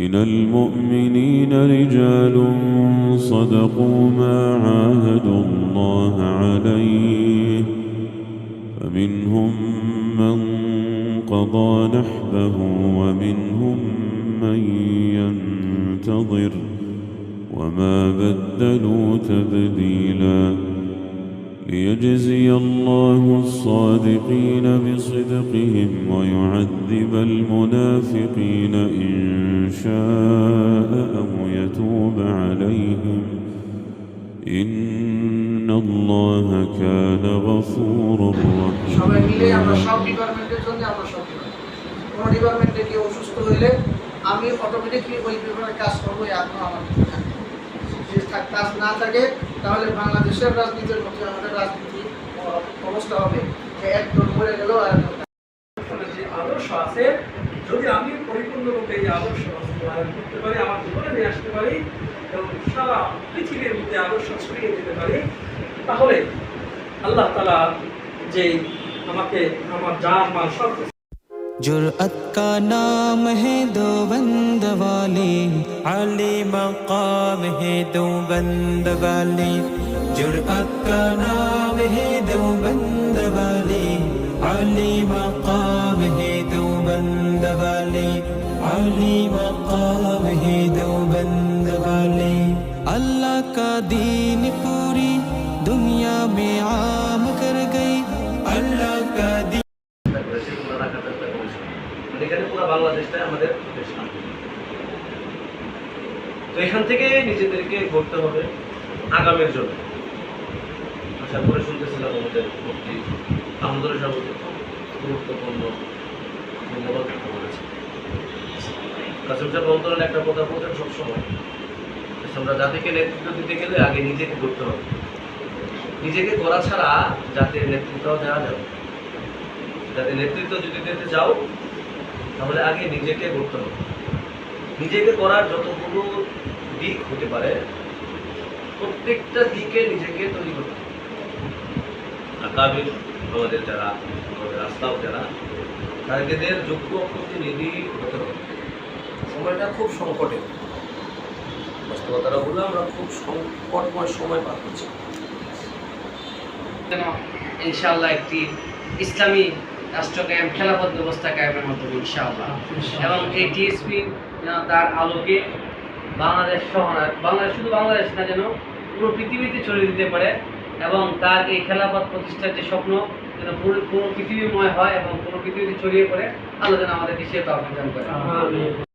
من المؤمنين رجال صدقوا ما عاهدوا الله عليه. فمنهم من قضى نحبه ومنهم من ينتظر. وما بدلوا تبديلا. ليجزي الله الصادقين بصدقهم ويعذب المنافقين إن شاء أو يتوب عليهم إن الله كان غفورا সবাই মিলে আমরা رحيما সব ডিপার্টমেন্টের জন্য আমরা সব ডিপার্টমেন্ট কোনো ডিপার্টমেন্টে কেউ অসুস্থ হইলে আমি অটোমেটিকলি ওই ডিপার্টমেন্টে কাজ করবো এই আত্মা আমার থাক- কাজ না থাকে, তাহলে বাংলাদেশের রাজনীতির মধ্যে আমাদের রাজনীতি অবস্থা হবে। যে একজন মরে গেল আর যে আদর্শ আছে, যদি আমি পরিপূর্ণরূপে এই আদর্শ বাস্তবায়ন করতে পারি, আমার জীবনে নিয়ে আসতে পারি, এবং সারা পৃথিবীর মধ্যে আদর্শ ছড়িয়ে দিতে পারি, তাহলে আল্লাহ তালা যে আমাকে আমার জান, মাল সব जुर्अत का नाम है दो बंद वाले आले मकाम है दो बंद वाले जुर्अत का नाम है दो बंद वाले आले मकाम है दो बंद वाले आले मकाम है दो बंद वाले अल्लाह का दीन पूरी दुनिया में आम कर गई এখানে পুরো বাংলাদেশটাই আমাদের দেশ তো এখান থেকে নিজেদেরকে করতে হবে আগামের জন্য। আশা করে শুনতেছিলাম আমাদের মুক্তি আমাদের সভাপতি। গুরুত্বপূর্ণ ধন্যবাদ বলেছে কাসিম সাহেব অন্তরের একটা কথা বলতেন সবসময়। আমরা জাতিকে নেতৃত্ব দিতে গেলে আগে নিজেকে করতে হবে। নিজেকে করা ছাড়া জাতির নেতৃত্ব দেওয়া যাবে। যাতে নেতৃত্ব যদি দিতে চাও তাহলে আগে নিজেকে করতে হবে। নিজেকে করার যতগুলো দিক হতে পারে, প্রত্যেকটা দিকে নিজেকে তৈরি করতে হবে। আকাবির আমাদের যারা, আমাদের রাস্তাও যারা তাদের যোগ্য প্রতিনিধি হতে হবে। সময়টা খুব সংকটে। বাস্তবতাটা হলো আমরা খুব সংকটময় সময় পার করছি। যেন ইনশাআল্লাহ একটি ইসলামী রাষ্ট্র কায়েম খেলাফত ব্যবস্থা কায়েমের মতো ইনশাআল্লাহ। এবং এই টিএসপি তার আলোকে বাংলাদেশ সহ বাংলাদেশ শুধু বাংলাদেশ না যেন পুরো পৃথিবীতে ছড়িয়ে দিতে পারে এবং তার এই খেলাফত প্রতিষ্ঠার যে স্বপ্ন যেন পুরো পুরো পৃথিবীময় হয় এবং পুরো পৃথিবীতে ছড়িয়ে পড়ে আল্লাহ যেন আমাদেরকে সে আহ্বান করে। আমিন।